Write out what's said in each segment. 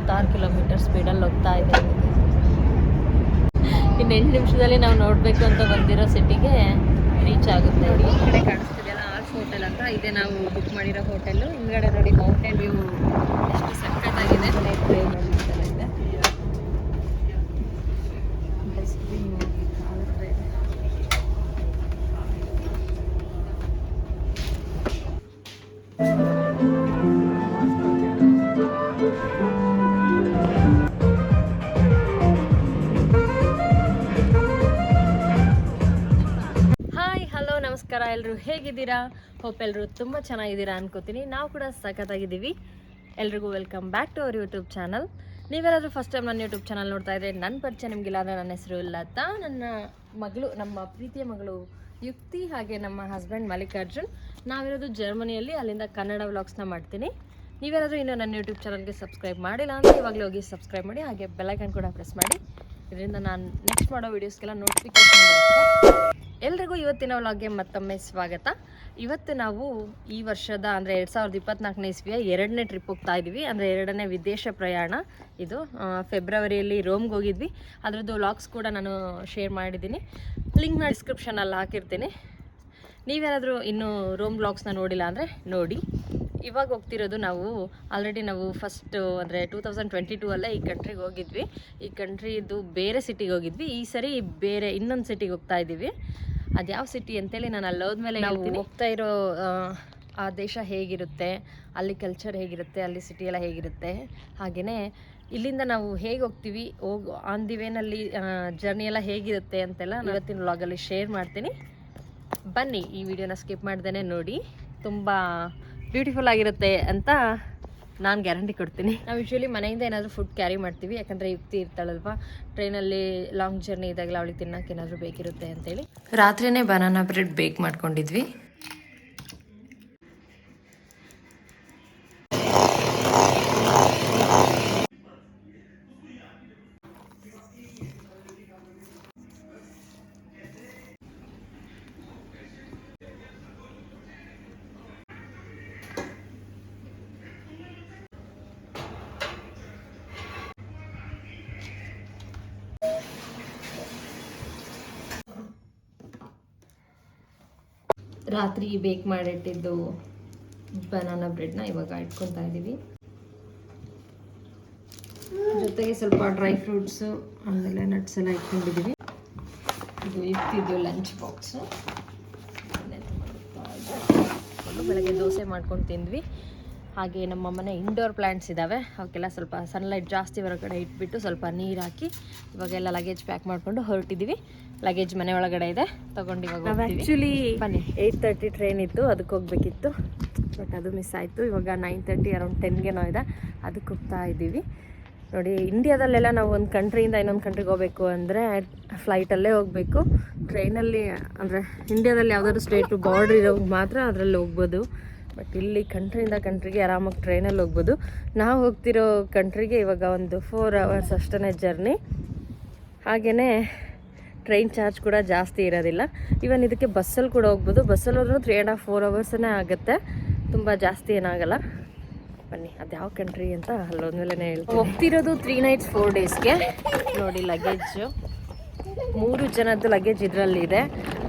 ಇಪ್ಪತ್ತಾರು ಕಿಲೋಮೀಟರ್ ಸ್ಪೀಡಲ್ಲಿ ಹೋಗ್ತಾ ಇದೆ ಇನ್ನು ಎಂಟು ನಿಮಿಷದಲ್ಲಿ ನಾವು ನೋಡಬೇಕು ಅಂತ ಬಂದಿರೋ ಸಿಟಿಗೆ ರೀಚ್ ಆಗುತ್ತೆ. ಈ ಕಡೆ ಕಾಣಿಸ್ತಿದೆಯಲ್ಲ ಆರ್ಸ್ ಹೋಟೆಲ್ ಅಂತ ಇದೆ ನಾವು ಬುಕ್ ಮಾಡಿರೋ ಹೋಟೆಲ್ಲು ಹಿಂದ್ಗಡೆ ನೋಡಿ ಮೌಂಟೇನ್ ವ್ಯೂ ಎಷ್ಟು ಸಖತ್ತಾಗಿದೆ. ಎಲ್ಲರೂ ಹೇಗಿದ್ದೀರಾ? ಹೋಪ್ ಎಲ್ಲರೂ ತುಂಬ ಚೆನ್ನಾಗಿದ್ದೀರಾ ಅನ್ಕೋತೀನಿ. ನಾವು ಕೂಡ ಸಖತ್ತಾಗಿದ್ದೀವಿ. ಎಲ್ರಿಗೂ welcome back to our YouTube channel ನೀವೆಲ್ಲಾದರೂ first time ನನ್ನ ಯೂಟ್ಯೂಬ್ ಚಾನಲ್ ನೋಡ್ತಾ ಇದ್ರೆ ನನ್ನ ಪರಿಚಯ ನಿಮಗೆ ಇಲ್ಲ ಅಂದ್ರೆ ನನ್ನ ಹೆಸರು ಲತಾ. ನನ್ನ ಮಗಳು, ನಮ್ಮ ಪ್ರೀತಿಯ ಮಗಳು ಯುಕ್ತಿ ಹಾಗೆ ನಮ್ಮ ಹಸ್ಬೆಂಡ್ ಮಲ್ಲಿಕಾರ್ಜುನ್. ನಾವಿರೋದು ಜರ್ಮನಿಯಲ್ಲಿ, ಅಲ್ಲಿಂದ ಕನ್ನಡ ವ್ಲಾಗ್ಸ್ನ ಮಾಡ್ತೀನಿ. ನೀವೆಲ್ಲಾದರೂ ಇನ್ನೂ ನನ್ನ ಯೂಟ್ಯೂಬ್ ಚಾನಲ್ಗೆ ಸಬ್ಸ್ಕ್ರೈಬ್ ಮಾಡಿಲ್ಲ ಅಂದರೆ ಇವಾಗಲೇ ಹೋಗಿ ಸಬ್ಸ್ಕ್ರೈಬ್ ಮಾಡಿ, ಹಾಗೆ ಬೆಲ್ಲೈಕನ್ ಕೂಡ ಪ್ರೆಸ್ ಮಾಡಿ. ಇದರಿಂದ ನಾನು ನೆಕ್ಸ್ಟ್ ಮಾಡೋ ವೀಡಿಯೋಸ್ಗೆಲ್ಲ ನೋಟಿಫಿಕೇಶನ್ ಬರುತ್ತೆ. ಎಲ್ರಿಗೂ ಇವತ್ತಿನ ವ್ಲಾಗ್ಗೆ ಮತ್ತೊಮ್ಮೆ ಸ್ವಾಗತ. ಇವತ್ತು ನಾವು ಈ ವರ್ಷದ ಅಂದರೆ ಎರಡು ಸಾವಿರದ ಇಪ್ಪತ್ನಾಲ್ಕನೇ ಇಸ್ವಿಯ ಎರಡನೇ ಟ್ರಿಪ್ ಹೋಗ್ತಾ ಇದ್ದೀವಿ ಅಂದರೆ ಎರಡನೇ ವಿದೇಶ ಪ್ರಯಾಣ ಇದು. ಫೆಬ್ರವರಿಯಲ್ಲಿ ರೋಮ್ಗೆ ಹೋಗಿದ್ವಿ. ಅದರದ್ದು ವ್ಲಾಗ್ಸ್ ಕೂಡ ನಾನು ಶೇರ್ ಮಾಡಿದ್ದೀನಿ. ಲಿಂಕ್ನ ಡಿಸ್ಕ್ರಿಪ್ಷನಲ್ಲಿ ಹಾಕಿರ್ತೀನಿ. ನೀವೇನಾದರೂ ಇನ್ನೂ ರೋಮ್ ವ್ಲಾಗ್ಸ್ನ ನೋಡಿಲ್ಲ ಅಂದರೆ ನೋಡಿ. ಇವಾಗ ಹೋಗ್ತಿರೋದು ನಾವು ಆಲ್ರೆಡಿ ನಾವು ಫಸ್ಟ್ ಅಂದರೆ ಟೂ ತೌಸಂಡ್ ಟ್ವೆಂಟಿ ಟೂ ಅಲ್ಲೇ ಈ ಕಂಟ್ರಿಗೆ ಹೋಗಿದ್ವಿ. ಈ ಕಂಟ್ರಿದು ಬೇರೆ ಸಿಟಿಗೆ ಹೋಗಿದ್ವಿ. ಈ ಸರಿ ಬೇರೆ ಇನ್ನೊಂದು ಸಿಟಿಗೆ ಹೋಗ್ತಾ ಇದ್ದೀವಿ. ಅದು ಯಾವ ಸಿಟಿ ಅಂತೇಳಿ ನಾನು ಅಲ್ಲಿ ಹೋದ್ಮೇಲೆ ನಾವು ಹೋಗ್ತಾ ಇರೋ ಆ, ದೇಶ ಹೇಗಿರುತ್ತೆ ಅಲ್ಲಿ ಕಲ್ಚರ್ ಹೇಗಿರುತ್ತೆ ಅಲ್ಲಿ ಸಿಟಿ ಎಲ್ಲ ಹೇಗಿರುತ್ತೆ ಹಾಗೆಯೇ ಇಲ್ಲಿಂದ ನಾವು ಹೇಗೆ ಹೋಗ್ತೀವಿ ಹೋಗೋ ಆನ್ ದಿ ವೇನಲ್ಲಿ ಜರ್ನಿ ಎಲ್ಲ ಹೇಗಿರುತ್ತೆ ಅಂತೆಲ್ಲ ಇವತ್ತಿನ ವ್ಲಾಗಲ್ಲಿ ಶೇರ್ ಮಾಡ್ತೀನಿ. ಬನ್ನಿ ಈ ವಿಡಿಯೋನ ಸ್ಕಿಪ್ ಮಾಡ್ದೇ ನೋಡಿ. ತುಂಬ ಬ್ಯೂಟಿಫುಲ್ ಆಗಿರುತ್ತೆ ಅಂತ ನಾನು ಗ್ಯಾರಂಟಿ ಕೊಡ್ತೀನಿ. ನಾವು ಯೂಶ್ವಲಿ ಮನೆಯಿಂದ ಏನಾದರೂ ಫುಡ್ ಕ್ಯಾರಿ ಮಾಡ್ತೀವಿ ಯಾಕಂದರೆ ಯುಕ್ತಿ ಇರ್ತಾಳಲ್ವಾ? ಟ್ರೈನಲ್ಲಿ ಲಾಂಗ್ ಜರ್ನಿ ಇದ್ದಾಗಲ ಅವಳಿಗೆ ತಿನ್ನೋಕೆ ಏನಾದರೂ ಬೇಕಿರುತ್ತೆ ಅಂತೇಳಿ. ರಾತ್ರಿನೇ ಬನಾನಾ ಬ್ರೆಡ್ ಬೇಕ್ ಮಾಡ್ಕೊಂಡಿದ್ವಿ. ರಾತ್ರಿ ಬೇಕ್ ಮಾಡಿಟ್ಟಿದ್ದು ಬನಾನಾ ಬ್ರೆಡ್ನ ಇವಾಗ ಇಟ್ಕೊತಾ ಇದ್ದೀವಿ ಜೊತೆಗೆ ಸ್ವಲ್ಪ ಡ್ರೈ ಫ್ರೂಟ್ಸು ಆಮೇಲೆ ನಟ್ಸ್ ಎಲ್ಲ ಇಟ್ಕೊಂಡಿದ್ದೀವಿ ಇದು ಇಟ್ಟಿದ್ದು ಲಂಚ್ ಬಾಕ್ಸು ಬೆಳಗ್ಗೆ ದೋಸೆ ಮಾಡ್ಕೊಂಡು ತಿಂದ್ವಿ. ಹಾಗೆ ನಮ್ಮ ಮನೆ ಇಂಡೋರ್ ಪ್ಲ್ಯಾಂಟ್ಸ್ ಇದ್ದಾವೆ ಅವಕ್ಕೆಲ್ಲ ಸ್ವಲ್ಪ ಸನ್ಲೈಟ್ ಜಾಸ್ತಿ ಹೊರಗಡೆ ಇಟ್ಬಿಟ್ಟು ಸ್ವಲ್ಪ ನೀರು ಹಾಕಿ ಇವಾಗೆಲ್ಲ ಲಗೇಜ್ ಪ್ಯಾಕ್ ಮಾಡಿಕೊಂಡು ಹೊರಟಿದ್ದೀವಿ ಲಗೇಜ್ ಮನೆ ಒಳಗಡೆ ಇದೆ. ತೊಗೊಂಡು ಇವಾಗ ಆ್ಯಕ್ಚುಲಿ ಬನ್ನಿ. ಏಯ್ಟ್ ತರ್ಟಿ ಟ್ರೈನ್ ಇತ್ತು ಅದಕ್ಕೆ ಹೋಗ್ಬೇಕಿತ್ತು. ಬಟ್ ಅದು ಮಿಸ್ ಆಯಿತು. ಇವಾಗ ನೈನ್ ತರ್ಟಿ ಅರೌಂಡ್ ಟೆನ್ಗೆನೋ ಇದೆ ಅದಕ್ಕೆ ಹೋಗ್ತಾ ಇದ್ದೀವಿ. ನೋಡಿ ಇಂಡಿಯಾದಲ್ಲೆಲ್ಲ ನಾವು ಒಂದು ಕಂಟ್ರಿಯಿಂದ ಇನ್ನೊಂದು ಕಂಟ್ರಿಗೆ ಹೋಗಬೇಕು ಅಂದರೆ ಫ್ಲೈಟಲ್ಲೇ ಹೋಗಬೇಕು. ಟ್ರೈನಲ್ಲಿ ಅಂದರೆ ಇಂಡಿಯಾದಲ್ಲಿ ಯಾವುದಾದ್ರು ಸ್ಟೇಟು ಬಾರ್ಡ್ರ್ ಇರೋ ಮಾತ್ರ ಅದರಲ್ಲಿ ಹೋಗ್ಬೋದು. ಬಟ್ ಇಲ್ಲಿ ಕಂಟ್ರಿಯಿಂದ ಕಂಟ್ರಿಗೆ ಆರಾಮಾಗಿ ಟ್ರೈನಲ್ಲಿ ಹೋಗ್ಬೋದು. ನಾವು ಹೋಗ್ತಿರೋ ಕಂಟ್ರಿಗೆ ಇವಾಗ ಒಂದು ಫೋರ್ ಅವರ್ಸ್ ಅಷ್ಟೇ ಜರ್ನಿ ಹಾಗೆಯೇ ಟ್ರೈನ್ ಚಾರ್ಜ್ ಕೂಡ ಜಾಸ್ತಿ ಇರೋದಿಲ್ಲ. ಇವನ್ ಇದಕ್ಕೆ ಬಸ್ಸಲ್ಲಿ ಕೂಡ ಹೋಗ್ಬೋದು. ಬಸ್ಸಲ್ಲಿ ಹೋದ್ರೂ ತ್ರೀ ಆ್ಯಂಡ್ ಹಾಫ್ ಫೋರ್ ಅವರ್ಸೇ ಆಗುತ್ತೆ. ತುಂಬ ಜಾಸ್ತಿ ಏನಾಗಲ್ಲ. ಬನ್ನಿ, ಅದು ಯಾವ ಕಂಟ್ರಿ ಅಂತ ಅಲ್ಲೊಂದ್ಮೇಲೆ ಹೇಳ್ತೀನಿ. ಹೋಗ್ತಿರೋದು ತ್ರೀ ನೈಟ್ಸ್ ಫೋರ್ ಡೇಸ್ಗೆ ನೋಡಿ ಲಗೇಜು ಮೂರು ಜನದ್ದು ಲಗೇಜ್ ಇದರಲ್ಲಿದೆ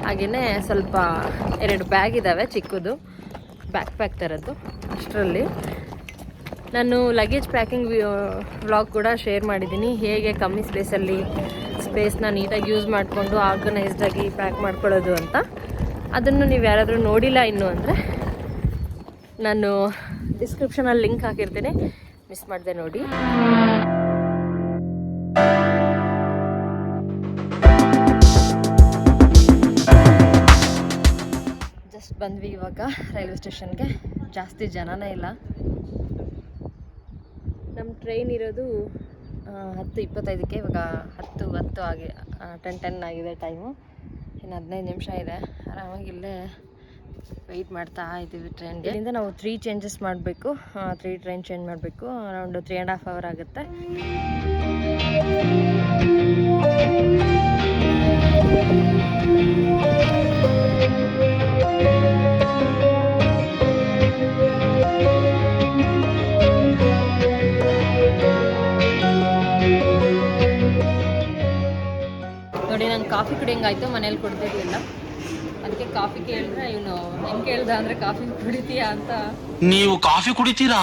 ಹಾಗೆಯೇ ಸ್ವಲ್ಪ ಎರಡು ಬ್ಯಾಗ್ ಇದ್ದಾವೆ ಚಿಕ್ಕದು. ಬ್ಯಾಕ್ ಪ್ಯಾಕ್ ಥರದ್ದು ಅಷ್ಟರಲ್ಲಿ. ನಾನು ಲಗೇಜ್ ಪ್ಯಾಕಿಂಗ್ ವ್ಲಾಗ್ ಕೂಡ ಶೇರ್ ಮಾಡಿದ್ದೀನಿ. ಹೇಗೆ ಕಮ್ಮಿ ಸ್ಪೇಸಲ್ಲಿ ಸ್ಪೇಸ್ನ ನೀಟಾಗಿ ಯೂಸ್ ಮಾಡಿಕೊಂಡು ಆರ್ಗನೈಸ್ಡಾಗಿ ಪ್ಯಾಕ್ ಮಾಡ್ಕೊಳ್ಳೋದು ಅಂತ. ಅದನ್ನು ನೀವು ಯಾರಾದರೂ ನೋಡಿಲ್ಲ ಇನ್ನು ಅಂದರೆ ನಾನು ಡಿಸ್ಕ್ರಿಪ್ಷನಲ್ಲಿ ಲಿಂಕ್ ಹಾಕಿರ್ತೀನಿ. ಮಿಸ್ ಮಾಡಿದೆ ನೋಡಿ. ಜಸ್ಟ್ ಬಂದ್ವಿ ಇವಾಗ ರೈಲ್ವೆ ಸ್ಟೇಷನ್ಗೆ. ಜಾಸ್ತಿ ಜನನೇ ಇಲ್ಲ. ನಮ್ಮ ಟ್ರೈನ್ ಇರೋದು ಹತ್ತು ಇಪ್ಪತ್ತೈದಕ್ಕೆ. ಇವಾಗ ಹತ್ತು ಹತ್ತು ಆಗಿ ಟೆನ್ ಟೆನ್ ಆಗಿದೆ ಟೈಮು ಇನ್ನು ಹದಿನೈದು ನಿಮಿಷ ಇದೆ. ಆರಾಮಾಗಿ ಇಲ್ಲೇ ವೆಯ್ಟ್ ಮಾಡ್ತಾ ಇದ್ದೀವಿ ಟ್ರೈನ್ಗೆ ಇಲ್ಲಿಂದ ನಾವು ತ್ರೀ ಚೇಂಜಸ್ ಮಾಡಬೇಕು. ತ್ರೀ ಟ್ರೈನ್ ಚೇಂಜ್ ಮಾಡಬೇಕು. Around three and half hour ಆಗುತ್ತೆ. ಕಾಫಿ ಕುಡಿಯಂಗಾಯ್ತು, ಮನೇಲಿ ಕುಡ್ದಿರ್ಲಿಲ್ಲ. ಅದಕ್ಕೆ ಕಾಫಿ ಕೇಳಿದ್ರೆ, ಇವನು ಹೆಂಗೆ ಕೇಳ್ದ ಅಂದರೆ ಕಾಫಿ ಕುಡಿತೀಯಾ ಅಂತ? ನೀವು ಕಾಫಿ ಕುಡಿತೀರಾ?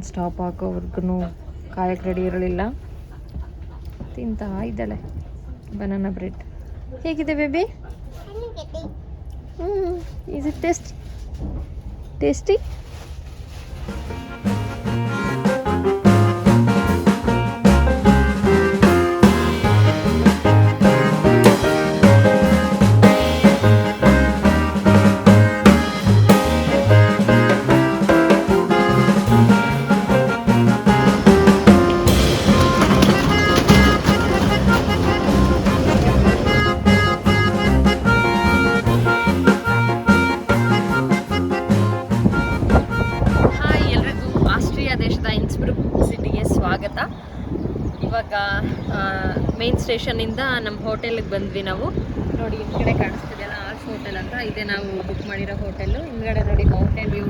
ಟ್ರೈನ್ ಸ್ಟಾಪ್ ಹಾಕೋವರೆಗೂ ಕಾಯಕ್ಕೆ ರೆಡಿ ಇರಲಿಲ್ಲ. ತಿಂತಾ ಇದ್ದಾಳೆ ಬನಾನಾ ಬ್ರೆಡ್ ಹೇಗಿದೆ baby is it taste tasty main ಸ್ಟೇಷನಿಂದ ನಮ್ಮ ಹೋಟೆಲ್ಗೆ ಬಂದ್ವಿ ನಾವು. ನೋಡಿ ಕಡೆ ಕಾಣಿಸ್ತಿದೆಯಲ್ಲ ಆರ್ಸ್ ಹೋಟೆಲ್ ಅಂತ. ಇದೆ ನಾವು ಬುಕ್ ಮಾಡಿರೋ ಹೋಟೆಲ್ಲು ಹಿಂದ್ಗಡೆ ನೋಡಿ ಮೌಂಟೇನ್ ವ್ಯೂ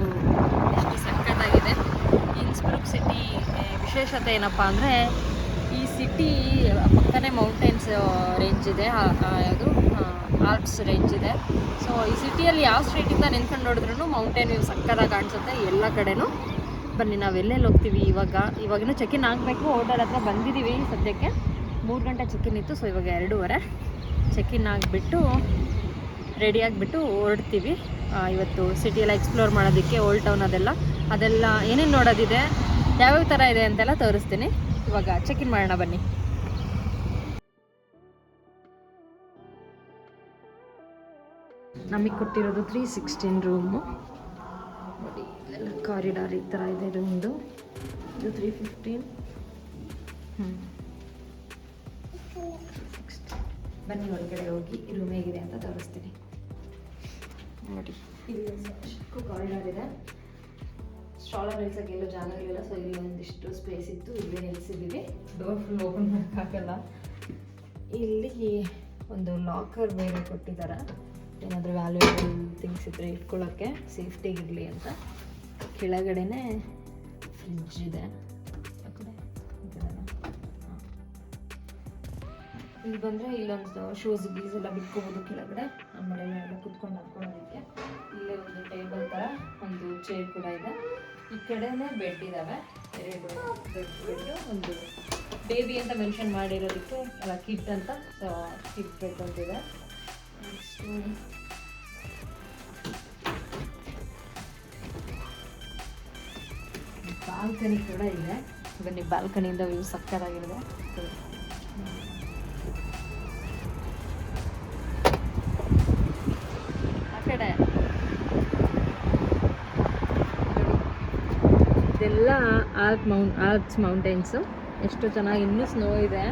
ಎಷ್ಟು ಸಕ್ಕತ್ತಾಗಿದೆ ಇನ್ಸ್ಬ್ರುಕ್ ಸಿಟಿ ವಿಶೇಷತೆ ಏನಪ್ಪ ಅಂದರೆ, ಈ ಸಿಟಿ ಪಕ್ಕನೇ ಮೌಂಟೇನ್ಸ್ ರೇಂಜ್ ಇದೆ. ಅದು ಆ, ಯಾವುದು? ಆಲ್ಪ್ಸ್ ರೇಂಜ್ ಇದೆ. ಸೊ ಈ ಸಿಟಿಯಲ್ಲಿ ಯಾವ ಸ್ಟ್ರೀಟಿಂದ ನಿಂತ್ಕೊಂಡು ನೋಡಿದ್ರು ಮೌಂಟೇನ್ ವ್ಯೂ ಸಕ್ಕತ್ತಾಗಿ ಕಾಣಿಸುತ್ತೆ ಎಲ್ಲ ಕಡೆನೂ. ಬನ್ನಿ, ನಾವು ಎಲ್ಲೆಲ್ಲಿ ಹೋಗ್ತೀವಿ ಇವಾಗ? ಇವಾಗಿನ್ನೂ ಚೆಕ್ ಇನ್ ಆಗಬೇಕು. ಹೋಟೆಲ್ ಹತ್ರ ಬಂದಿದ್ದೀವಿ ಸದ್ಯಕ್ಕೆ. ಮೂರು ಗಂಟೆ ಚೆಕ್ ಇನ್ ಇತ್ತು ಸೊ ಇವಾಗ ಎರಡೂವರೆ. ಚೆಕ್ ಇನ್ ಆಗಿಬಿಟ್ಟು ರೆಡಿ ಆಗಿಬಿಟ್ಟು ಹೊರಡ್ತೀವಿ. ಇವತ್ತು ಸಿಟಿಯೆಲ್ಲ ಎಕ್ಸ್ಪ್ಲೋರ್ ಮಾಡೋದಕ್ಕೆ ಓಲ್ಡ್ ಟೌನ್ ಅದೆಲ್ಲ. ಅದೆಲ್ಲ ಏನೇನು ನೋಡೋದಿದೆ, ಯಾವ್ಯಾವ ಥರ ಇದೆ ಅಂತೆಲ್ಲ ತೋರಿಸ್ತೀನಿ. ಇವಾಗ ಚೆಕ್ ಇನ್ ಮಾಡೋಣ ಬನ್ನಿ. ನಮಗೆ ಕೊಟ್ಟಿರೋದು ತ್ರೀ ಸಿಕ್ಸ್ಟೀನ್ ರೂಮು ನೋಡಿ ಕಾರಿಡಾರ್ ಈ ಥರ ಇದೆ ರೂಮ್ದು ಇದು ತ್ರೀ ಫಿಫ್ಟೀನ್ ಹ್ಞೂ ಬನ್ನಿ ಒಳಗಡೆ ಹೋಗಿ ರೂಮ್ ಹೇಗಿದೆ ಅಂತ ತೋರಿಸ್ತೀನಿ. ನೋಡಿ. ಇಲ್ಲಿ ಚಿಕ್ಕ ಕಾರಿಡಾರ್ ಇದೆ. ಸ್ಟ್ರಾಲರ್ ನಿಲ್ಸಕ್ಕೆ ಎಲ್ಲೂ ಜಾಗ ಇರಲಿಲ್ಲ ಸೊ ಇಲ್ಲಿ ಒಂದಿಷ್ಟು ಸ್ಪೇಸ್ ಇತ್ತು ಇಲ್ಲಿ ನಿಲ್ಸಿದ್ದೀವಿ. ಡೋರ್ ಫುಲ್ ಓಪನ್ ಮಾಡೋಕ್ಕಾಗಲ್ಲ ಇಲ್ಲಿ ಒಂದು ಲಾಕರ್ ಬೇರೆ ಕೊಟ್ಟಿದ್ದಾರೆ. ಏನಾದರೂ ವ್ಯಾಲ್ಯೂಬಲ್ ಥಿಂಗ್ಸ್ ಇದ್ದರೆ ಇಟ್ಕೊಳ್ಳೋಕ್ಕೆ ಸೇಫ್ಟಿಗಿರಲಿ ಅಂತ. ಕೆಳಗಡೆನೇ ಫ್ರಿಡ್ಜ್ ಇದೆ. ಇಲ್ಲಿ ಬಂದರೆ ಇಲ್ಲೊಂದು ಶೂಸ್ ಗೀಸ್ ಎಲ್ಲ ಬಿಟ್ಕೋಬೋದು ಕೆಳಗಡೆ. ಆಮೇಲೆ ಎಲ್ಲ ಕುತ್ಕೊಂಡು ಹಾಕೊಳ್ಳೋದಕ್ಕೆ ಇಲ್ಲೇ ಒಂದು ಟೇಬಲ್ ಥರ ಒಂದು ಚೇರ್ ಕೂಡ ಇದೆ. ಈ ಕಡೆನೇ ಬೆಡ್ ಇದ್ದಾವೆ ಎರಡು ಬೆಡ್ ಒಂದು ಬೇಬಿ ಅಂತ ಮೆನ್ಷನ್ ಮಾಡಿರೋದಕ್ಕೆ ಕಿಡ್ ಅಂತ ಕಿಟ್ ಬೆಡ್ ಅಂತಿದೆ ನೆಕ್ಸ್ಟು ಬಾಲ್ಕನಿ ಕೂಡ ಇದೆ. ಬನ್ನಿ ಬಾಲ್ಕನಿಯಿಂದ ವ್ಯೂ ಸಕ್ಕತ್ತಾಗಿರುತ್ತೆ ಆಲ್ಪ್ ಮೌಂಟ್ ಆಲ್ಪ್ಸ್ ಮೌಂಟೇನ್ಸು ಎಷ್ಟು ಚೆನ್ನಾಗಿ ಇನ್ನೂ ಸ್ನೋ ಇದೆ.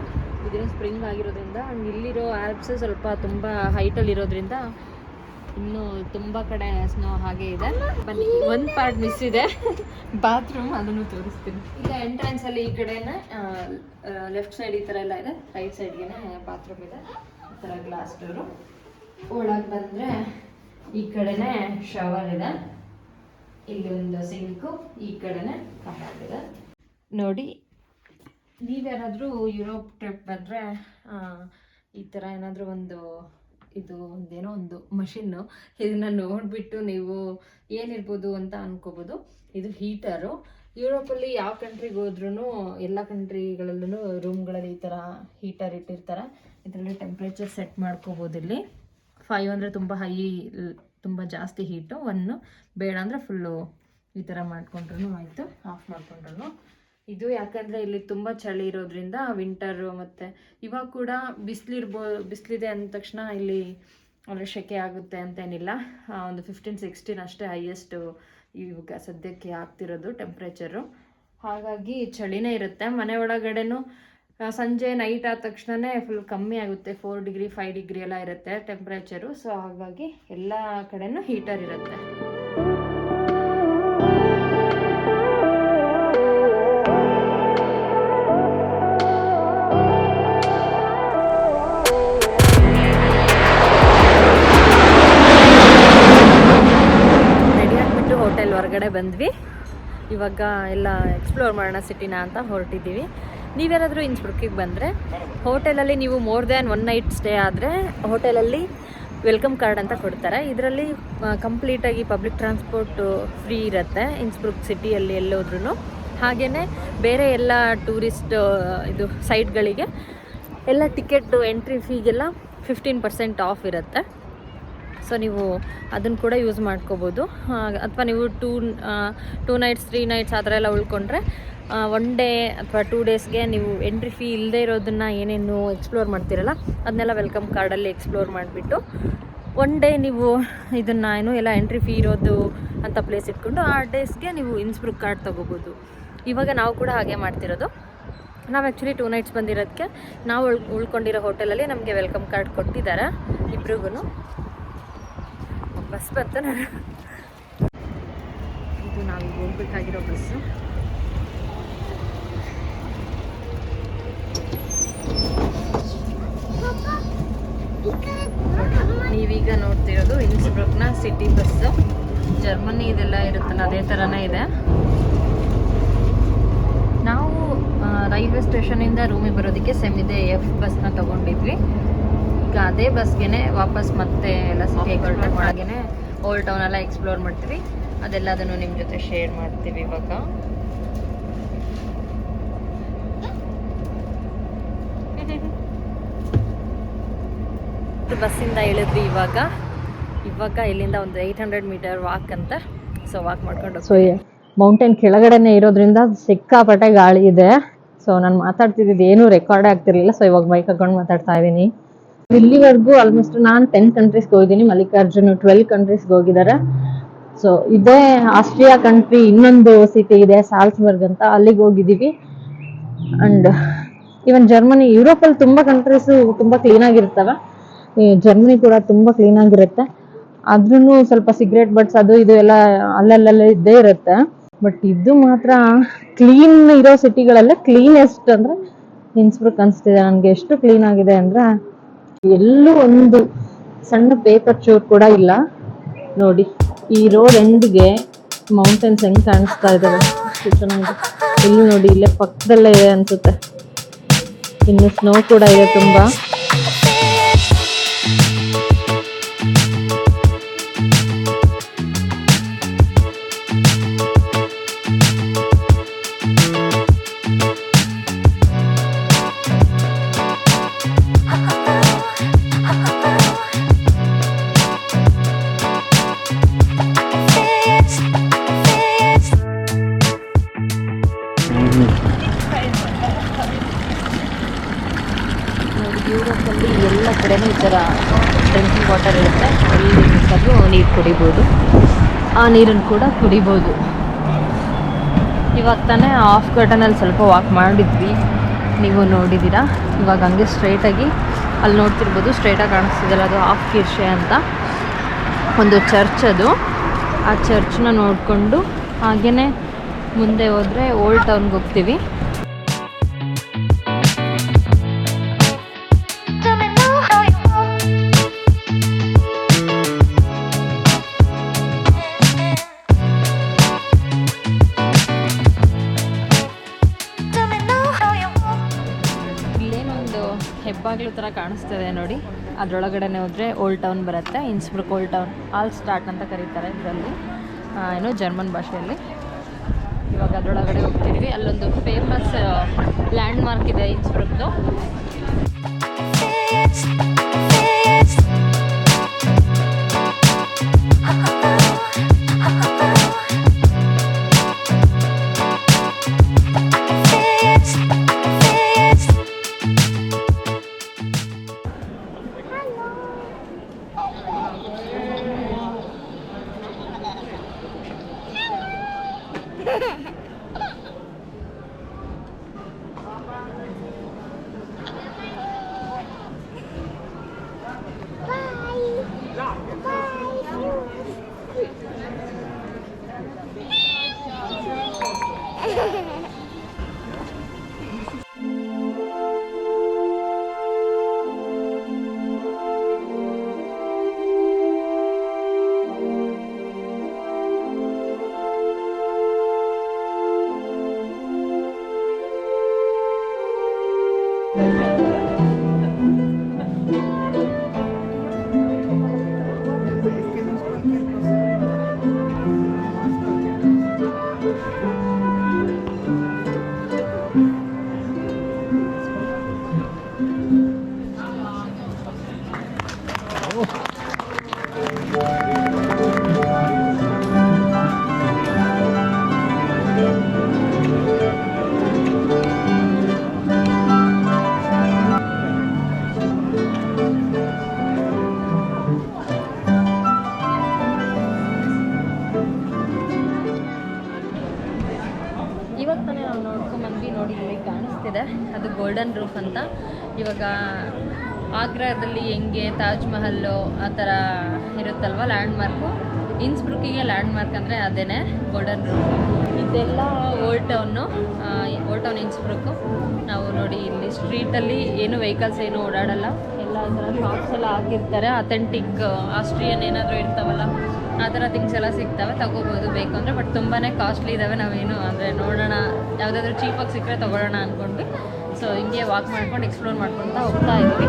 ಇದನ್ನು ಸ್ಪ್ರಿಂಗ್ ಆಗಿರೋದ್ರಿಂದ ಇಲ್ಲಿರೋ ಆಲ್ಪ್ಸ್ ಸ್ವಲ್ಪ ತುಂಬ ಹೈಟಲ್ಲಿ ಇರೋದ್ರಿಂದ ಇನ್ನು ತುಂಬ ಕಡೆ ಸ್ನೋ ಹಾಗೆ ಇದೆ. ಬನ್ನಿ, ಒಂದು ಪಾರ್ಟ್ ಮಿಸ್ ಇದೆ. ಬಾತ್ರೂಮ್ ಅದನ್ನು ತೋರಿಸ್ತೀನಿ. ಈಗ ಎಂಟ್ರೆನ್ಸ್ ಅಲ್ಲಿ ಈ ಕಡೆನೆ ಲೆಫ್ಟ್ ಸೈಡ್ ಈ ಥರ ಎಲ್ಲ ಇದೆ. ರೈಟ್ ಸೈಡ್ಗೆ ಬಾತ್ರೂಮ್ ಇದೆ. ಥರ ಗ್ಲಾಸ್ ಡೋರು ಒಳಗೆ ಬಂದರೆ ಈ ಕಡೆನೇ ಶವರ್ ಇದೆ. ಇಲ್ಲಿ ಒಂದು ಸಿಂಕು ಈ ಕಡೆನೇ ಕಟ್ ಆಗಿದೆ. ನೋಡಿ. ನೀವ್ಯಾರಾದರೂ ಯುರೋಪ್ ಟ್ರಿಪ್ ಬಂದರೆ ಈ ಥರ ಏನಾದರೂ ಒಂದು ಇದು ಒಂದೇನೋ ಒಂದು ಮಷಿನ್ನು ಇದನ್ನ ನೋಡಿಬಿಟ್ಟು ನೀವು ಏನಿರ್ಬೋದು ಅಂತ ಅನ್ಕೋಬೋದು. ಇದು ಹೀಟರು ಯುರೋಪಲ್ಲಿ ಯಾವ ಕಂಟ್ರಿಗೆ ಹೋದ್ರೂ ಎಲ್ಲ ಕಂಟ್ರಿಗಳಲ್ಲೂ ರೂಮ್ಗಳಲ್ಲಿ ಈ ಥರ ಹೀಟರ್ ಇಟ್ಟಿರ್ತಾರೆ. ಇದರಲ್ಲಿ ಟೆಂಪ್ರೇಚರ್ ಸೆಟ್ ಮಾಡ್ಕೋಬೋದು ಇಲ್ಲಿ. ಫೈವ್ ಅಂದರೆ ತುಂಬ ಹೈ ತುಂಬ ಜಾಸ್ತಿ ಹೀಟು ಒನ್ನು ಬೇಡ ಅಂದರೆ ಫುಲ್ಲು ಈ ಥರ ಮಾಡಿಕೊಂಡ್ರೂ ಆಯಿತು ಆಫ್ ಮಾಡ್ಕೊಂಡ್ರು ಇದು ಯಾಕಂದರೆ ಇಲ್ಲಿ ತುಂಬ ಚಳಿ ಇರೋದ್ರಿಂದ ವಿಂಟರು ಮತ್ತು ಇವಾಗ ಕೂಡ ಬಿಸಿಲಿರ್ಬೋ, ಬಿಸಿಲಿದೆ ಅಂದ ತಕ್ಷಣ ಇಲ್ಲಿ ಅಂದರೆ ಸೆಕೆ ಆಗುತ್ತೆ ಅಂತೇನಿಲ್ಲ. ಒಂದು ಫಿಫ್ಟೀನ್ ಸಿಕ್ಸ್ಟೀನ್ ಅಷ್ಟೇ ಹೈಯೆಸ್ಟು ಇವಾಗ ಸದ್ಯಕ್ಕೆ ಆಗ್ತಿರೋದು ಟೆಂಪ್ರೇಚರು ಹಾಗಾಗಿ ಚಳಿನೇ ಇರುತ್ತೆ. ಮನೆ ಒಳಗಡೆನೂ ಸಂಜೆ ನೈಟ್ ಆದ ತಕ್ಷಣವೇ ಫುಲ್ ಕಮ್ಮಿ ಆಗುತ್ತೆ ಫೋರ್ ಡಿಗ್ರಿ ಫೈವ್ ಡಿಗ್ರಿ ಎಲ್ಲ ಇರುತ್ತೆ ಟೆಂಪ್ರೇಚರು ಸೊ ಹಾಗಾಗಿ ಎಲ್ಲ ಕಡೆನೂ ಹೀಟರ್ ಇರುತ್ತೆ. ಹೋಟೆಲ್ ಹೊರಗಡೆ ಬಂದ್ವಿ. ಇವಾಗ ಎಲ್ಲ ಎಕ್ಸ್ಪ್ಲೋರ್ ಮಾಡೋಣ ಸಿಟಿನ ಅಂತ ಹೊರಟಿದ್ದೀವಿ. ನೀವೇನಾದರೂ ಇನ್ಸ್ಬ್ರುಕ್ಕಿಗೆ ಬಂದರೆ, ಹೋಟೆಲಲ್ಲಿ ನೀವು more than one night stay ಆದರೆ, ಹೋಟೆಲಲ್ಲಿ ವೆಲ್ಕಮ್ ಕಾರ್ಡ್ ಅಂತ ಕೊಡ್ತಾರೆ. ಇದರಲ್ಲಿ ಕಂಪ್ಲೀಟಾಗಿ ಪಬ್ಲಿಕ್ ಟ್ರಾನ್ಸ್ಪೋರ್ಟು ಫ್ರೀ ಇರುತ್ತೆ. ಇನ್ಸ್ಬ್ರುಕ್ ಸಿಟಿಯಲ್ಲಿ ಎಲ್ಲೋದ್ರೂ ಹಾಗೆಯೇ ಬೇರೆ ಎಲ್ಲ ಟೂರಿಸ್ಟ್ ಇದು ಸೈಟ್ಗಳಿಗೆ ಎಲ್ಲ ಟಿಕೆಟ್ ಎಂಟ್ರಿ ಫೀಗೆಲ್ಲ ಫಿಫ್ಟೀನ್ ಪರ್ಸೆಂಟ್ ಆಫ್ ಇರುತ್ತೆ. ಸೊ ನೀವು ಅದನ್ನು ಕೂಡ ಯೂಸ್ ಮಾಡ್ಕೋಬೋದು. ಅಥವಾ ನೀವು two two nights three nights ಆ ಥರ ಎಲ್ಲ ಉಳ್ಕೊಂಡ್ರೆ ಒನ್ ಡೇ ಅಥವಾ ಟೂ ಡೇಸ್ಗೆ ನೀವು ಎಂಟ್ರಿ ಫೀ ಇಲ್ಲದೆ ಇರೋದನ್ನು ಏನೇನು ಎಕ್ಸ್ಪ್ಲೋರ್ ಮಾಡ್ತೀರಲ್ಲ, ಅದನ್ನೆಲ್ಲ ವೆಲ್ಕಮ್ ಕಾರ್ಡಲ್ಲಿ ಎಕ್ಸ್ಪ್ಲೋರ್ ಮಾಡಿಬಿಟ್ಟು ಒನ್ ಡೇ ನೀವು ಇದನ್ನು ಏನು ಎಲ್ಲ ಎಂಟ್ರಿ ಫೀ ಇರೋದು ಅಂತ ಪ್ಲೇಸ್ ಇಟ್ಕೊಂಡು ಆ ಡೇಸ್ಗೆ ನೀವು ಇನ್ಸ್ಬ್ರುಕ್ ಕಾರ್ಡ್ ತೊಗೋಬೋದು. ಇವಾಗ ನಾವು ಕೂಡ ಹಾಗೆ ಮಾಡ್ತಿರೋದು. ನಾವು ಆ್ಯಕ್ಚುಲಿ ಟೂ ನೈಟ್ಸ್ ಬಂದಿರೋದಕ್ಕೆ ನಾವು ಉಳ್, ಉಳ್ಕೊಂಡಿರೋ ಹೋಟೆಲಲ್ಲಿ ನಮಗೆ ವೆಲ್ಕಮ್ ಕಾರ್ಡ್ ಕೊಟ್ಟಿದ್ದಾರೆ ಇಬ್ರಿಗೂ ಬಸ್ ಬರ್ತಾನೆ. ಇದು ನಾವು ಹೋಗ್ಬೇಕಾಗಿರೋ ಬಸ್ಸು. ನೀವೀಗ ನೋಡ್ತಿರೋದು ಇನ್ಸ್ಬ್ರುಕ್ನ ಸಿಟಿ ಬಸ್. ಜರ್ಮನಿ ಇದೆಲ್ಲ ಇರುತ್ತಲ್ಲ ಅದೇ ಥರನೇ ಇದೆ. ನಾವು ರೈಲ್ವೆ ಸ್ಟೇಷನಿಂದ ರೂಮಿಗೆ ಬರೋದಕ್ಕೆ ಇದೆ ಎಫ್ ಬಸ್ನ ತೊಗೊಂಡಿದ್ವಿ. ಈಗ ಅದೇ ಬಸ್ಗೆನೆ ವಾಪಸ್ ಮತ್ತೆ ಎಲ್ಲ ಸಿಟಿ ಎಕ್ಸ್ಪ್ಲೋರ್ ಓಲ್ಡ್ ಟೌನ್ ಎಲ್ಲ ಎಕ್ಸ್ಪ್ಲೋರ್ ಮಾಡ್ತೀವಿ. ಅದೆಲ್ಲದನ್ನು ನಿಮ್ಮ ಜೊತೆ ಶೇರ್ ಮಾಡ್ತೀವಿ ಇವಾಗ. ಬಸ್ಸಿಂದ ಇಳಿದ್ವಿ ಇವಾಗ. ಇವಾಗ ಇಲ್ಲಿಂದ ಒಂದು ಏಯ್ಟ್ ಹಂಡ್ರೆಡ್ ಮೀಟರ್ ವಾಕ್ ಅಂತ. ಸೊ ವಾಕ್ ಮಾಡ್ಕೊಂಡು ಸೊ ಮೌಂಟೇನ್ ಕೆಳಗಡೆನೆ ಇರೋದ್ರಿಂದ ಸಿಕ್ಕಾಪಟ್ಟೆ ಗಾಳಿ ಇದೆ. ಸೊ ನಾನು ಮಾತಾಡ್ತಿದ್ದು ಏನು ರೆಕಾರ್ಡ್ ಆಗ್ತಿರ್ಲಿಲ್ಲ. ಸೊ ಇವಾಗ ಬೈಕ್ ಹಾಕೊಂಡು ಮಾತಾಡ್ತಾ ಇದ್ದೀನಿ. ಇಲ್ಲಿವರೆಗೂ ಆಲ್ಮೋಸ್ಟ್ ನಾನು ಟೆನ್ ಕಂಟ್ರೀಸ್ಗೆ ಹೋಗಿದ್ದೀನಿ. ಮಲ್ಲಿಕಾರ್ಜುನ್ ಟ್ವೆಲ್ ಕಂಟ್ರೀಸ್ಗೆ ಹೋಗಿದ್ದಾರೆ. ಸೊ ಇದೇ ಆಸ್ಟ್ರಿಯಾ ಕಂಟ್ರಿ ಇನ್ನೊಂದು ಸಿಟಿ ಇದೆ, ಸಾಲ್ಸ್ಬರ್ಗ್ ಅಂತ. ಅಲ್ಲಿಗೆ ಹೋಗಿದ್ದೀವಿ. ಅಂಡ್ ಈವನ್ ಜರ್ಮನಿ ಯುರೋಪಲ್ಲಿ ತುಂಬ ಕಂಟ್ರೀಸು ತುಂಬ ಕ್ಲೀನ್ ಆಗಿರ್ತವೆ. ಈ ಜರ್ಮನಿ ಕೂಡ ತುಂಬ ಕ್ಲೀನ್ ಆಗಿರುತ್ತೆ. ಆದ್ರೂ ಸ್ವಲ್ಪ ಸಿಗರೇಟ್ ಬಟ್ಸ್ ಅದು ಇದು ಎಲ್ಲ ಅಲ್ಲಲ್ಲೇ ಇದ್ದೇ ಇರುತ್ತೆ. ಬಟ್ ಇದು ಮಾತ್ರ ಕ್ಲೀನ್ ಇರೋ ಸಿಟಿಗಳಲ್ಲೇ ಕ್ಲೀನೆಸ್ಟ್ ಅಂದ್ರೆ ಇನ್ಸ್ಬ್ರಕ್ ಅನಿಸ್ತಿದೆ. ನನಗೆ ಎಷ್ಟು ಕ್ಲೀನ್ ಆಗಿದೆ ಅಂದ್ರೆ ಎಲ್ಲೂ ಒಂದು ಸಣ್ಣ ಪೇಪರ್ ಚೂರ್ ಕೂಡ ಇಲ್ಲ. ನೋಡಿ, ಈ ರೋಡ್ ಎಂಡ್ಗೆ ಮೌಂಟೇನ್ಸ್ ಹೆಂಗ್ ಕಾಣಿಸ್ತಾ ಇದಾವೆ ಎಷ್ಟು ಚೆನ್ನಾಗಿ ಇಲ್ಲಿ ನೋಡಿ, ಇಲ್ಲೇ ಪಕ್ಕದಲ್ಲೇ ಇದೆ ಅನ್ಸುತ್ತೆ. ಇನ್ನು ಸ್ನೋ ಕೂಡ ಇದೆ ತುಂಬಾ. ನೀರನ್ನು ಕೂಡ ಕುಡಿಬೋದು. ಇವಾಗ ತಾನೇ ಆಫ್ ಕರ್ಟನಲ್ಲಿ ಸ್ವಲ್ಪ ವಾಕ್ ಮಾಡಿದ್ವಿ. ನೀವು ನೋಡಿದ್ದೀರಾ? ಇವಾಗ ಹಂಗೆ ಸ್ಟ್ರೈಟಾಗಿ ಅಲ್ಲಿ ನೋಡ್ತಿರ್ಬೋದು ಸ್ಟ್ರೈಟಾಗಿ ಕಾಣಿಸ್ತಿದ್ದಲ್ಲ ಅದು ಆಫ್ ಕಿರ್ಷೆ ಅಂತ. ಒಂದು ಚರ್ಚ್ ಅದು. ಆ ಚರ್ಚ್ನ ನೋಡಿಕೊಂಡು ಹಾಗೆಯೇ ಮುಂದೆ ಹೋದರೆ ಓಲ್ಡ್ ಟೌನ್ಗೆ ಹೋಗ್ತೀವಿ. ಕಾಣಿಸ್ತದೆ ನೋಡಿ. ಅದರೊಳಗಡೆನೆ ಹೋದರೆ ಓಲ್ಡ್ ಟೌನ್ ಬರುತ್ತೆ. Innsbruck old town all start ಅಂತ ಕರೀತಾರೆ ಇದರಲ್ಲಿ. ಏನು ಜರ್ಮನ್ ಭಾಷೆಯಲ್ಲಿ. ಇವಾಗ ಅದರೊಳಗಡೆ ಹೋಗ್ತಿದ್ವಿ. ಅಲ್ಲೊಂದು ಫೇಮಸ್ ಲ್ಯಾಂಡ್ ಮಾರ್ಕ್ ಇದೆ ಇನ್ಸ್ಬ್ರುಕ್ದು ಆಗ್ರಾದಲ್ಲಿ ಹೆಂಗೆ ತಾಜ್ ಮಹಲ್ಲು ಆ ಥರ ಇರುತ್ತಲ್ವ landmark landmark landmark ಅಂದರೆ ಅದೇನೆ? ಗೋಲ್ಡನ್ ರೂಮ್ ಇದೆಲ್ಲ old town old town Innsbruck ನಾವು ನೋಡಿ ಇಲ್ಲಿ ಸ್ಟ್ರೀಟಲ್ಲಿ ಏನು ವೆಹಿಕಲ್ಸ್ ಏನು ಓಡಾಡಲ್ಲ. ಎಲ್ಲ ಥರ ಶಾಪ್ಸ್ ಎಲ್ಲ ಹಾಕಿರ್ತಾರೆ. ಅಥೆಂಟಿಕ್ ಆಸ್ಟ್ರಿಯನ್ ಏನಾದರೂ ಇರ್ತಾವಲ್ಲ, ಆ ಥರ ಥಿಂಗ್ಸ್ ಎಲ್ಲ ಸಿಗ್ತವೆ. ತಗೋಬೋದು ಬೇಕು ಅಂದರೆ ಬಟ್ ತುಂಬಾ ಕಾಸ್ಟ್ಲಿ ಇದ್ದಾವೆ ನಾವೇನು ಅಂದರೆ ನೋಡೋಣ, ಯಾವುದಾದ್ರೂ ಚೀಪಾಗಿ ಸಿಕ್ಕರೆ ತೊಗೊಳ್ಳೋಣ ಅಂದ್ಕೊಂಡ್ವಿ ಸೊ ಹಿಂಗೆ ವಾಕ್ ಮಾಡ್ಕೊಂಡು ಎಕ್ಸ್ಪ್ಲೋರ್ ಮಾಡ್ಕೊತಾ ಹೋಗ್ತಾ ಇದ್ವಿ.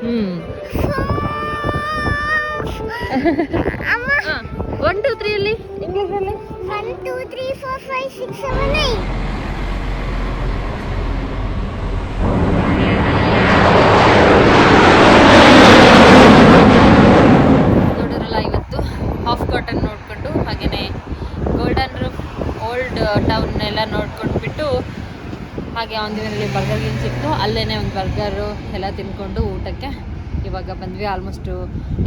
ಹ್ಞೂ ಒನ್ ಟು ಇಂಗ್ಲಿಷ್ ಇಂಗ್ಲೀಷಲ್ಲಿ one two, three four five six seven. ನೋಡಿದ್ರಲ್ಲ ಇವತ್ತು ಹಾಫ್ ಕಾಟನ್ ನೋಡ್ಕೊಂಡು ಹಾಗೆಯೇ ಗೋಲ್ಡನ್ ರೂಫ್ ಓಲ್ಡ್ ಟೌನ್ ಹಾಗೆ ಒಂದು ದಿನದಲ್ಲಿ ಬರ್ಗರ್ ಏನು ಸಿಕ್ತು ಅಲ್ಲೇ ಒಂದು ಬರ್ಗರು ಎಲ್ಲ ತಿನ್ಕೊಂಡು ಊಟಕ್ಕೆ ಇವಾಗ ಬಂದ್ವಿ. ಆಲ್ಮೋಸ್ಟು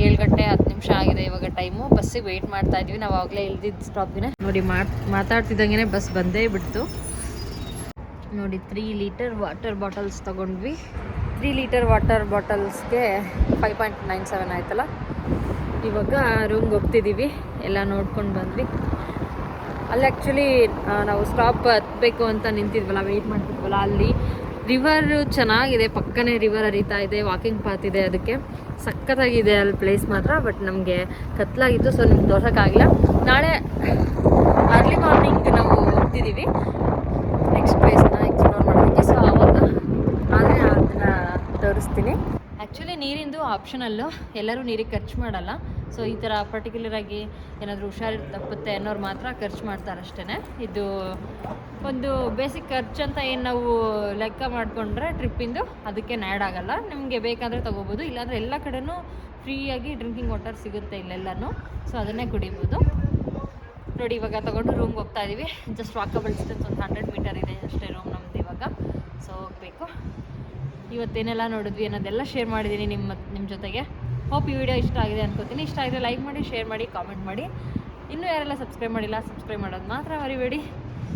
ಏಳು ಗಂಟೆ ಹತ್ತು ನಿಮಿಷ ಆಗಿದೆ ಇವಾಗ ಟೈಮು ಬಸ್ಸಿಗೆ ವೆಯ್ಟ್ ಮಾಡ್ತಾ ಇದ್ವಿ. ನಾವು ಆಗಲೇ ಸ್ಟಾಪ್ ದಿನ ನೋಡಿ ಮಾತ್ ಮಾತಾಡ್ತಿದ್ದಂಗೆ ಬಸ್ ಬಂದೇ ಬಿಡ್ತು. ನೋಡಿ ತ್ರೀ ಲೀಟರ್ ವಾಟರ್ ಬಾಟಲ್ಸ್ ತೊಗೊಂಡ್ವಿ. ತ್ರೀ ಲೀಟರ್ ವಾಟರ್ ಬಾಟಲ್ಸ್ಗೆ ಫೈವ್ ಪಾಯಿಂಟ್ ನೈನ್ ಸೆವೆನ್ ಆಯ್ತಲ್ಲ? ಇವಾಗ ರೂಮ್ಗೆ ಹೋಗ್ತಿದ್ದೀವಿ ಎಲ್ಲ ನೋಡ್ಕೊಂಡು ಬಂದ್ವಿ. ಅಲ್ಲಿ ಆ್ಯಕ್ಚುಲಿ ನಾವು ಸ್ಟಾಪ್ ಹತ್ತಬೇಕು ಅಂತ ನಿಂತಿದ್ವಲ್ಲ ವೆಯ್ಟ್ ಮಾಡ್ತಿದ್ವಲ್ಲ, ಅಲ್ಲಿ ರಿವರ್ ಚೆನ್ನಾಗಿದೆ, ಪಕ್ಕನೆ ರಿವರ್ ಹರಿತಾ ಇದೆ ವಾಕಿಂಗ್ ಪಾತ್ ಇದೆ ಅದಕ್ಕೆ. ಸಖತ್ತಾಗಿದೆ ಅಲ್ಲಿ ಪ್ಲೇಸ್ ಮಾತ್ರ ಬಟ್ ನಮಗೆ ಕತ್ಲಾಗಿತ್ತು ಸೊ ನಿಮ್ಗೆ ತೋರ್ಸೋಕ್ಕಾಗಲ್ಲ ನಾಳೆ ಅರ್ಲಿ ಮಾರ್ನಿಂಗ್ ನಾವು ಹೋಗ್ತಿದ್ದೀವಿ ನೆಕ್ಸ್ಟ್ ಪ್ಲೇಸ್ನ ಎಕ್ಸ್ಪ್ಲೋರ್ ಮಾಡೋದಕ್ಕೆ. ಸೊ ಆವಾಗ ಆದರೆ ಅದನ್ನ ತೋರಿಸ್ತೀನಿ. ಆ್ಯಕ್ಚುಲಿ ನೀರಿಂದು ಆಪ್ಷನಲ್ಲು ಎಲ್ಲರೂ ನೀರಿಗೆ ಖರ್ಚು ಮಾಡಲ್ಲ. ಸೊ ಈ ಥರ ಪರ್ಟಿಕ್ಯುಲರ್ ಆಗಿ ಏನಾದರೂ ಹುಷಾರು ತಪ್ಪುತ್ತೆ ಅನ್ನೋರು ಮಾತ್ರ ಖರ್ಚು ಮಾಡ್ತಾರೆ ಅಷ್ಟೇ ಇದು ಒಂದು ಬೇಸಿಕ್ ಖರ್ಚು ಅಂತ ಏನು ನಾವು ಲೆಕ್ಕ ಮಾಡಿಕೊಂಡ್ರೆ ಟ್ರಿಪ್ಪಿಂದು ಅದಕ್ಕೆ ನ್ಯಾಡ್ ಆಗಲ್ಲ. ನಿಮಗೆ ಬೇಕಾದರೆ ತೊಗೋಬೋದು. ಇಲ್ಲಾಂದರೆ ಎಲ್ಲ ಕಡೆನೂ ಫ್ರೀಯಾಗಿ ಡ್ರಿಂಕಿಂಗ್ ವಾಟರ್ ಸಿಗುತ್ತೆ ಇಲ್ಲೆಲ್ಲನೂ. ಸೊ ಅದನ್ನೇ ಕುಡಿಬೋದು. ನೋಡಿ, ಇವಾಗ ತಗೊಂಡು ರೂಮ್ಗೆ ಹೋಗ್ತಾ ಇದ್ದೀವಿ ಜಸ್ಟ್ ವಾಕಬಲ್ ಡಿಸ್ಟೆನ್ಸ್ ಒಂದು ಹಂಡ್ರೆಡ್ ಮೀಟರ್ ಇದೆ ಅಷ್ಟೇ ರೂಮ್ ನಮ್ದು ಇವಾಗ. ಸೊ ಹೋಗಬೇಕು. ಇವತ್ತೇನೆಲ್ಲ ನೋಡಿದ್ವಿ ಅನ್ನೋದೆಲ್ಲ ಶೇರ್ ಮಾಡಿದ್ದೀನಿ ನಿಮ್ಮ ನಿಮ್ಮ ಜೊತೆಗೆ. ಹೋಪ್ ಈ ವಿಡಿಯೋ ಇಷ್ಟ ಆಗಿದೆ ಅನ್ಕೋತೀನಿ. ಇಷ್ಟ ಆದರೆ ಲೈಕ್ ಮಾಡಿ ಶೇರ್ ಮಾಡಿ ಕಾಮೆಂಟ್ ಮಾಡಿ. ಇನ್ನೂ ಯಾರೆಲ್ಲ ಸಬ್ಸ್ಕ್ರೈಬ್ ಮಾಡಿಲ್ಲ ಸಬ್ಸ್ಕ್ರೈಬ್ ಮಾಡೋದು ಮಾತ್ರ ಮರಿಬೇಡಿ.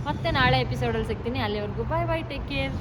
ಮತ್ತೆ ನಾಳೆ ಎಪಿಸೋಡಲ್ಲಿ ಸಿಗ್ತೀನಿ. ಅಲ್ಲಿವರೆಗೂ ಬಾಯ್ ಬಾಯ್ ಟೇಕ್ ಕೇರ್